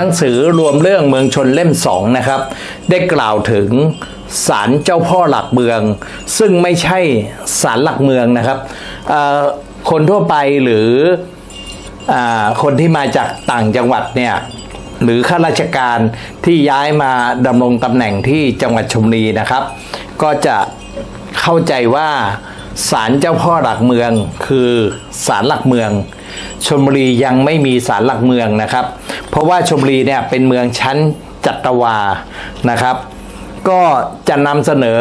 หนังสือรวมเรื่องเมืองชนเล่มสองนะครับ ได้กล่าวถึงศาลเจ้าพ่อหลักเมือง ซึ่งไม่ใช่ศาลหลักเมืองนะครับ คนทั่วไปหรืออคนที่มาจากต่างจังหวัดเนี่ยหรือข้าราชการที่ย้ายมาดำรงตำแหน่งที่จังหวัดชลบุรีนะครับ ก็จะเข้าใจว่า ศาลเจ้าพ่อหลักเมือง คือศาลหลักเมืองชลบุรียังไม่มีศาลหลักเมืองนะครับ เพราะว่าชลบุรีเนี่ยเป็นเมืองชั้นจัตวานะครับ ก็จะนำเสนอ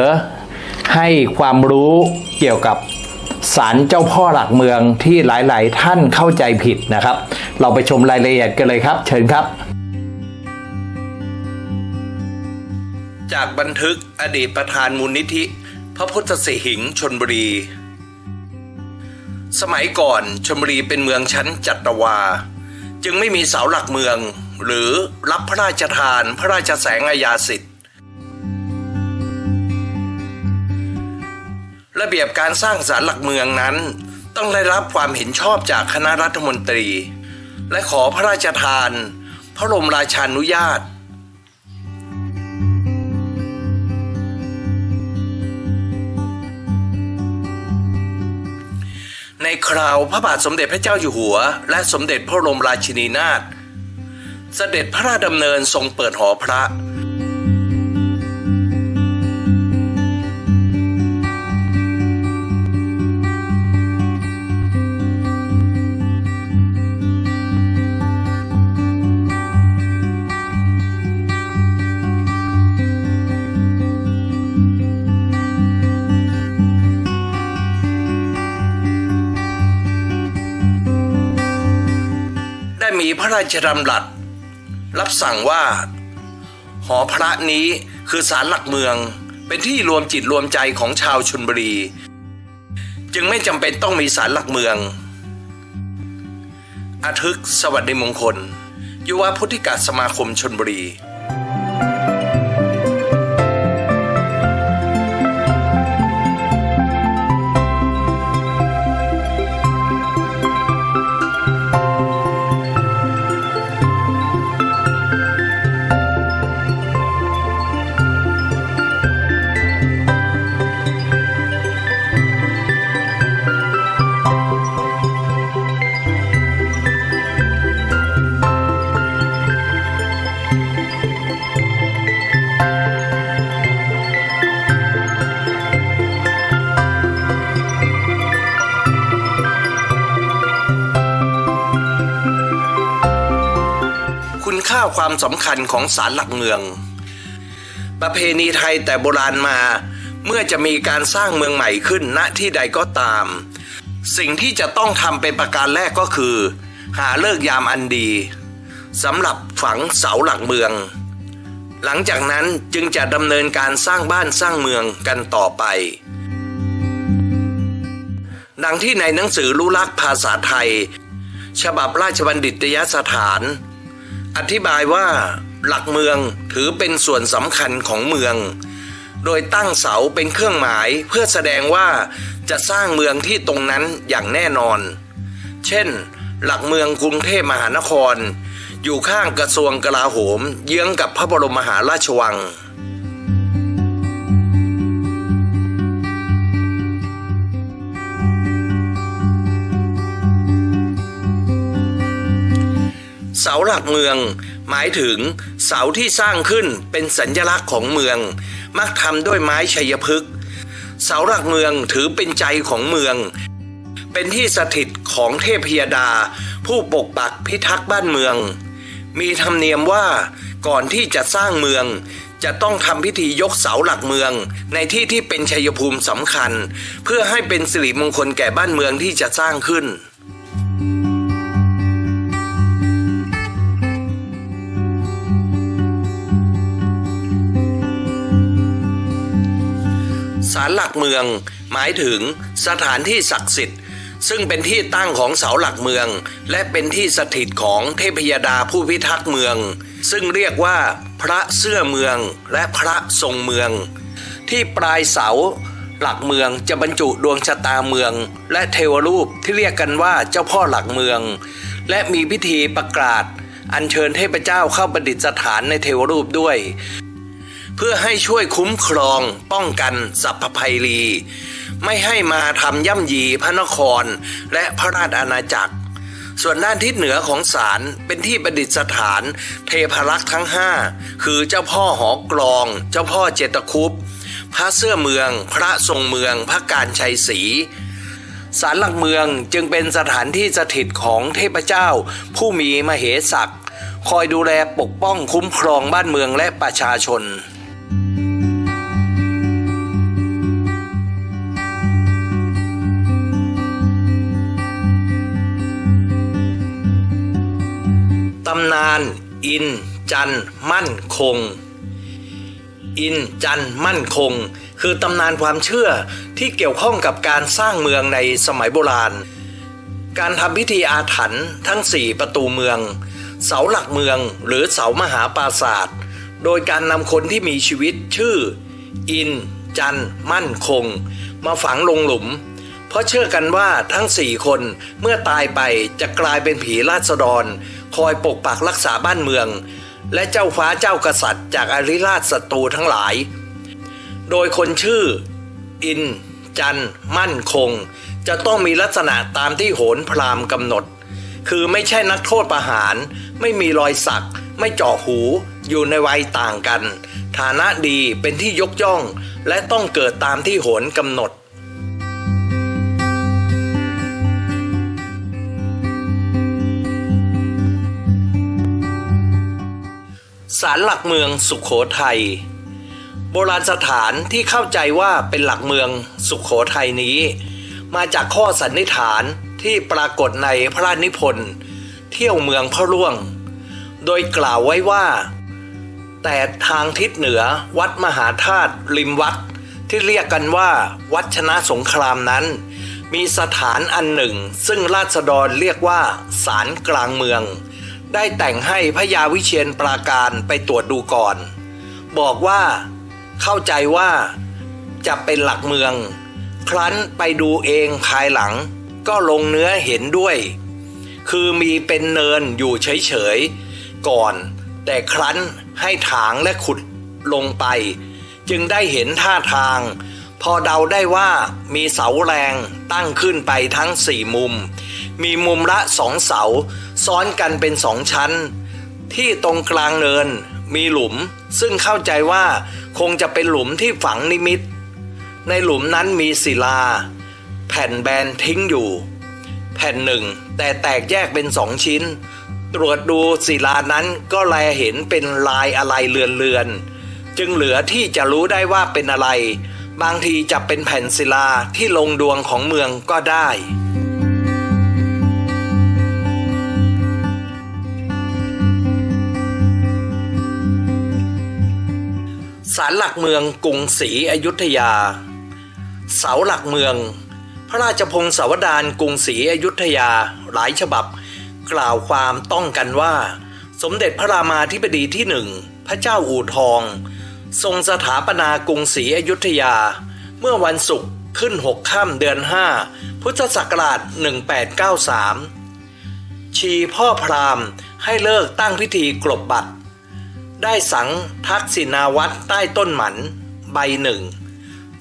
ให้ความรู้เกี่ยวกับศาลเจ้าพ่อหลักเมืองที่หลาย ๆ ท่านเข้าใจผิดนะครับ เราไปชมรายละเอียดกันเลยครับ เชิญครับ จากบันทึกอดีตประธานมูลนิธิ พระพุทธสิหิงชนบุรี สมัยก่อนชลบุรีเป็นเมืองชั้นจัตวา จึงไม่มีเสาหลักเมือง หรือรับพระราชทานพระราชแสงอาญาสิทธิ์ระเบียบการสร้างศาลหลักเมืองนั้น ต้องได้รับความเห็นชอบจากคณะรัฐมนตรี และขอพระราชทาน พระบรมราชานุญาต ในคราวพระบาทสมเด็จพระเจ้าอยู่หัว และสมเด็จพระบรมราชินีนาถเสด็จพระราชดำเนินทรงเปิดหอพระ พระราชดำรัส รับสั่งว่า หอพระนี้คือศาลหลักเมือง เป็นที่รวมจิตรวมใจของชาวชนบุรี จึงไม่จำเป็นต้องมีศาลหลักเมืองอาทึกสวัสดีมงคล ยุวพุทธิกาสมาคมชนบุรี คุณค่าความสำคัญของศาลหลักเมือง ประเพณีไทยแต่โบราณมา เมื่อจะมีการสร้างเมืองใหม่ขึ้นณที่ใดก็ตาม สิ่งที่จะต้องทำเป็นประการแรกก็คือ หาเลิกยามอันดีสำหรับฝังเสาหลักเมือง หลังจากนั้นจึงจะดำเนินการสร้างบ้านสร้างเมืองกันต่อไป ดังที่ในหนังสือรู้ลักภาษาไทย ฉบับราชบัณฑิตยสถาน อธิบายว่าหลักเมืองถือเป็นส่วนสำคัญของเมือง โดยตั้งเสาเป็นเครื่องหมายเพื่อแสดงว่าจะสร้างเมืองที่ตรงนั้นอย่างแน่นอน เช่น หลักเมืองกรุงเทพมหานคร อยู่ข้างกระทรวงกลาโหม เยื้องกับพระบรมมหาราชวัง หลักเมือง หมายถึงเสาที่สร้างขึ้นเป็นสัญลักษณ์ของเมือง มักทำด้วยไม้ชัยพฤกษ์เสาหลักเมืองถือเป็นใจของเมือง เป็นที่สถิตของเทพยดา ผู้ปกปักพิทักษ์บ้านเมือง มีธรรมเนียมว่าก่อนที่จะสร้างเมือง จะต้องทำพิธียกเสาหลักเมือง ในที่ที่เป็นชัยภูมิสำคัญ เพื่อให้เป็นสิริมงคลแก่บ้านเมืองที่จะสร้างขึ้นาลหลักเมือง หมายถึงสถานที่ศักดิ์สิทธิ์ ซึ่งเป็นที่ตั้งของเสาหลักเมือง และเป็นที่สถิตของเทพยดาผู้พิทักษ์เมือง ซึ่งเรียกว่า พระเสื้อเมืองและพระทรงเมือง ที่ปลายเสาหลักเมืองจะบรรจุดวงชะตาเมือง และเทวรูปที่เรียกกันว่าเจ้าพ่อหลักเมือง และมีพิธีประกาศ อัญเชิญเทพเจ้าเข้าประดิษฐานในเทวรูปด้วย เพื่อให้ช่วยคุ้มครองป้องกันสัพพภัยรี ไม่ให้มาทำย่ำยีพระนครและพระราชอาณาจักร ส่วนด้านทิศเหนือของศาลเป็นที่ประดิษฐานเทพรักษ์ทั้งห้าคือเจ้าพ่อหอกลอง เจ้าพ่อเจตคุปพระเสื้อเมือง พระทรงเมือง พระการชัยศรีศาลหลักเมืองจึงเป็นสถานที่สถิตของเทพเจ้า ผู้มีมเหศักดิ์คอยดูแลปกป้องคุ้มครองบ้านเมืองและประชาชนำนาน อินจันมั่นคง อินจันมั่นคง คือตำนานความเชื่อที่เกี่ยวข้องกับการสร้างเมืองในสมัยโบราณ การทำพิธีอาถรรพ์ทั้งสี่ประตูเมือง เสาหลักเมืองหรือเสามหาปราศาสตร์โดยการนำคนที่มีชีวิตชื่อ อินจันมั่นคง มาฝังลงหลุม เพราะเชื่อกันว่าทั้งสี่คนเมื่อตายไปจะกลายเป็นผีราษฎร คอยปกปักรักษาบ้านเมือง และเจ้าฟ้าเจ้ากษัตริย์ จากอริราชศัตรูทั้งหลาย โดยคนชื่อ อิน จัน มั่นคง จะต้องมีลักษณะตามที่โหนพราหมณ์กำหนด คือไม่ใช่นักโทษประหาร ไม่มีรอยสัก ไม่เจาะหูอยู่ในวัยต่างกัน ฐานะดีเป็นที่ยกย่อง และต้องเกิดตามที่โหนกำหนด ศาลหลักเมืองสุขโขทัย โบราณสถานที่เข้าใจว่าเป็นหลักเมืองสุขโขทัยนี้ มาจากข้อสันนิษฐานที่ปรากฏในพระราชนิพนธ์เที่ยวเมืองพระร่วง โดยกล่าวไว้ว่า แต่ทางทิศเหนือวัดมหาธาตุริมวัดที่เรียกกันว่าวัดชนะสงครามนั้น มีสถานอันหนึ่ง ซึ่งราษฎรเรียกว่าศาลกลางเมือง ได้แต่งให้พระยาวิเชียนปราการไปตรวจดูก่อน บอกว่าเข้าใจว่าจะเป็นหลักเมือง ครั้นไปดูเองภายหลังก็ลงเนื้อเห็นด้วย คือมีเป็นเนินอยู่เฉยๆ ก่อน แต่ครั้นให้ถางและขุดลงไป จึงได้เห็นท่าทาง พอเดาได้ว่ามีเสาแรงตั้งขึ้นไปทั้งสี่มุม มีมุมละสองเสา ซ้อนกันเป็นสองชั้น ที่ตรงกลางเนินมีหลุม ซึ่งเข้าใจว่าคงจะเป็นหลุมที่ฝังนิมิต ในหลุมนั้นมีศิลา แผ่นแบนทิ้งอยู่ แผ่นหนึ่ง แต่แตกแยกเป็นสองชิ้น ตรวจดูศิลานั้นก็แลเห็นเป็นลายอะไรเลือนๆจึงเหลือที่จะรู้ได้ว่าเป็นอะไร บางทีจะเป็นแผ่นศิลาที่ลงดวงของเมืองก็ได้ ศาลหลักเมืองกรุงศรีอยุธยา เสาหลักเมือง พระราชพงศาวดารกรุงศรีอยุธยาหลายฉบับ กล่าวความต้องกันว่า สมเด็จพระรามาธิบดีที่หนึ่งพระเจ้าอู่ทอง ทรงสถาปนากรุงศรีอยุธยา เมื่อวันศุกร์ขึ้นหกค่ำเดือนห้าพุทธศักราช 1893 ชีพ่อพราหมณ์ให้เลิกตั้งพิธีกลบบัตร ได้สังทักษิณาวัตรใต้ต้นหมัน ใบหนึ่ง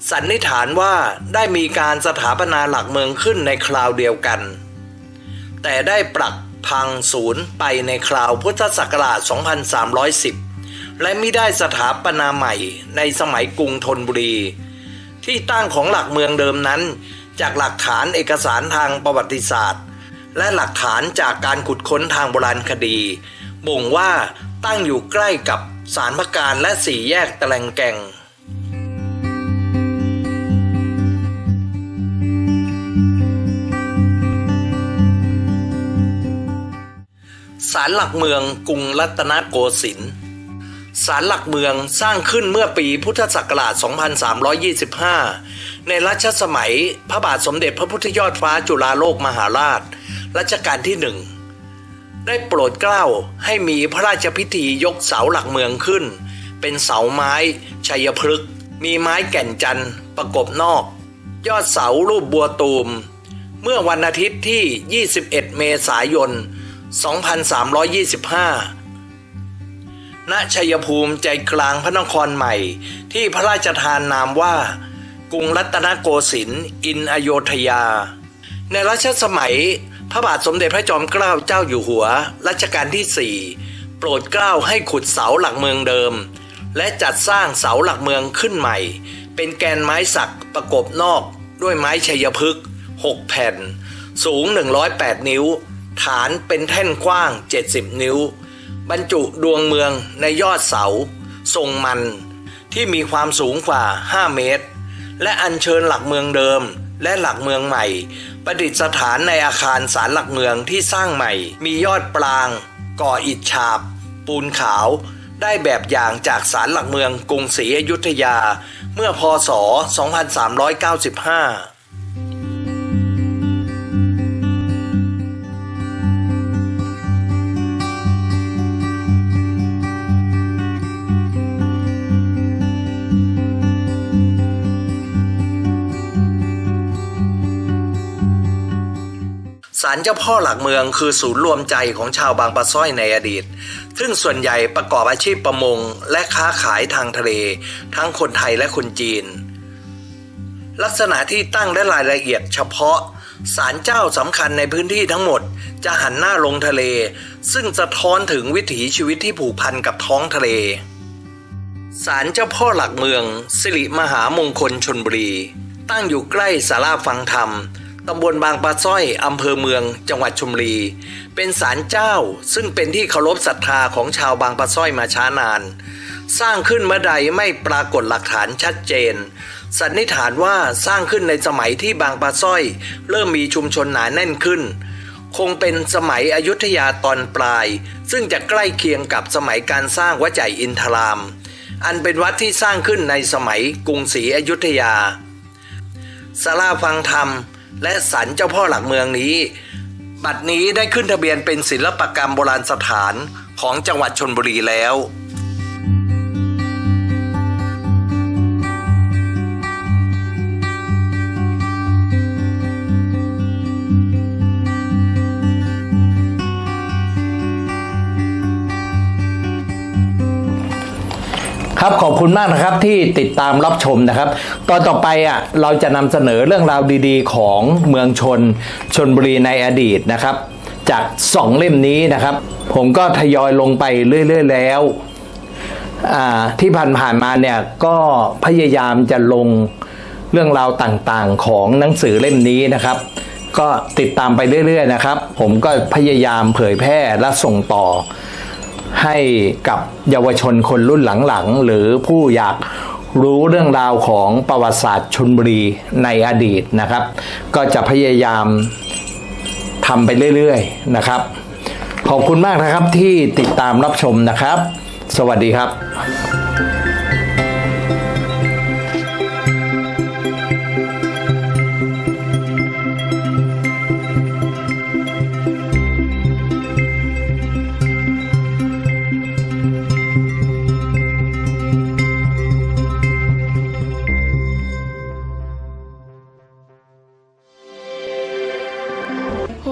สันนิษฐานว่าได้มีการสถาปนาหลักเมืองขึ้นในคราวเดียวกัน แต่ได้ปรักพังศูนย์ไปในคราวพุทธศักราช 2310 และไม่ได้สถาปนาใหม่ในสมัยกรุงธนบุรี ที่ตั้งของหลักเมืองเดิมนั้น จากหลักฐานเอกสารทางประวัติศาสตร์ และหลักฐานจากการขุดค้นทางโบราณคดี บ่งว่าตั้งอยู่ใกล้กับสารพระการและสี่แยกตะแลงแกงศาลหลักเมืองกรุงรัตนโกสินทร์ศาลหลักเมืองสร้างขึ้นเมื่อปีพุทธศักราช 2325 ในรัชสมัยพระบาทสมเด็จพระพุทธยอดฟ้าจุฬาโลกมหาราช รัชกาลที่หนึ่ง ได้โปรดเกล้าให้มีพระราชพิธียกเสาหลักเมืองขึ้น เป็นเสาไม้ ชัยพฤกษ์มีไม้แก่นจันทร์ประกบนอก ยอดเสารูปบัวตูม เมื่อวันอาทิตย์ที่ 21 เมษายน 2325 ณ ชัยภูมิใจกลางพระนครใหม่ ที่พระราชทานนามว่า กรุงรัตนโกสินทร์อินอโยธยา ในรัชสมัย พระบาทสมเด็จพระจอมเกล้าเจ้าอยู่หัว รัชกาลที่ 4 โปรดเกล้าให้ขุดเสาหลักเมืองเดิม และจัดสร้างเสาหลักเมืองขึ้นใหม่ เป็นแกนไม้สักประกบนอกด้วยไม้ชัยพฤกษ์6แผ่น สูง 108 นิ้ว ฐานเป็นแท่นกว้าง 70 นิ้ว บรรจุดวงเมืองในยอดเสา ทรงมัน ที่มีความสูงกว่า 5 เมตร และอัญเชิญหลักเมืองเดิม และหลักเมืองใหม่ ประดิษฐานในอาคารศาลหลักเมืองที่สร้างใหม่ มียอดปราง ก่ออิฐฉาบ ปูนขาว ได้แบบอย่างจากศาลหลักเมืองกรุงศรีอยุธยา เมื่อพศ 2395าลเจ้าพ่อหลักเมืองคือศูนย์รวมใจของชาวบางปะซ้อยในอดีต ซึ่งส่วนใหญ่ประกอบอาชีพประมงและค้าขายทางทะเล ทั้งคนไทยและคนจีน ลักษณะที่ตั้งและรายละเอียดเฉพาะศาลเจ้าสำคัญในพื้นที่ทั้งหมดจะหันหน้าลงทะเล ซึ่งสะท้อนถึงวิถีชีวิตที่ผูกพันกับท้องทะเลศาลเจ้าพ่อหลักเมือง สิริมหามงคลชนบุรี ตั้งอยู่ใกล้ศาลาฟังธรรม ตำบลบางปลาสร้อยอำเภอเมือง จังหวัดชลบุรี เป็นศาลเจ้าซึ่งเป็นที่เคารพศรัทธาของชาวบางปลาสร้อยมาช้านาน สร้างขึ้นเมื่อใดไม่ปรากฏหลักฐานชัดเจน สันนิษฐานว่าสร้างขึ้นในสมัยที่บางปลาสร้อย เริ่มมีชุมชนหนาแน่นขึ้น คงเป็นสมัยอยุธยาตอนปลาย ซึ่งจะใกล้เคียงกับสมัยการสร้างวัดใหญ่อินทราม อันเป็นวัดที่สร้างขึ้นในสมัยกรุงศรีอยุธยาศาลาฟังธรรม และศาลเจ้าพ่อหลักเมืองนี้ บัดนี้ได้ขึ้นทะเบียนเป็นศิลปกรรมโบราณสถานของจังหวัดชนบุรีแล้ว ครับขอบคุณมากนะครับที่ติดตามรับชมนะครับ ตอนต่อไปอะเราจะนำเสนอเรื่องราวดีๆ ของเมืองชนชนบุรีในอดีตนะครับ จากสองเล่มนี้นะครับ ผมก็ทยอยลงไปเรื่อย ๆ แล้วอ่าที่ผ่านๆมาเนี่ยก็พยายามจะลงเรื่องราวต่างๆของหนังสือเล่มนี้นะครับ ก็ติดตามไปเรื่อย ๆ นะครับ ผมก็พยายามเผยแพร่และส่งต่อ ให้กับเยาวชนคนรุ่นหลังๆ หรือผู้อยากรู้เรื่องราวของประวัติศาสตร์ชนบุรีในอดีตนะครับ ก็จะพยายามทำไปเรื่อยๆนะครับ ขอบคุณมากนะครับที่ติดตามรับชมนะครับ สวัสดีครับ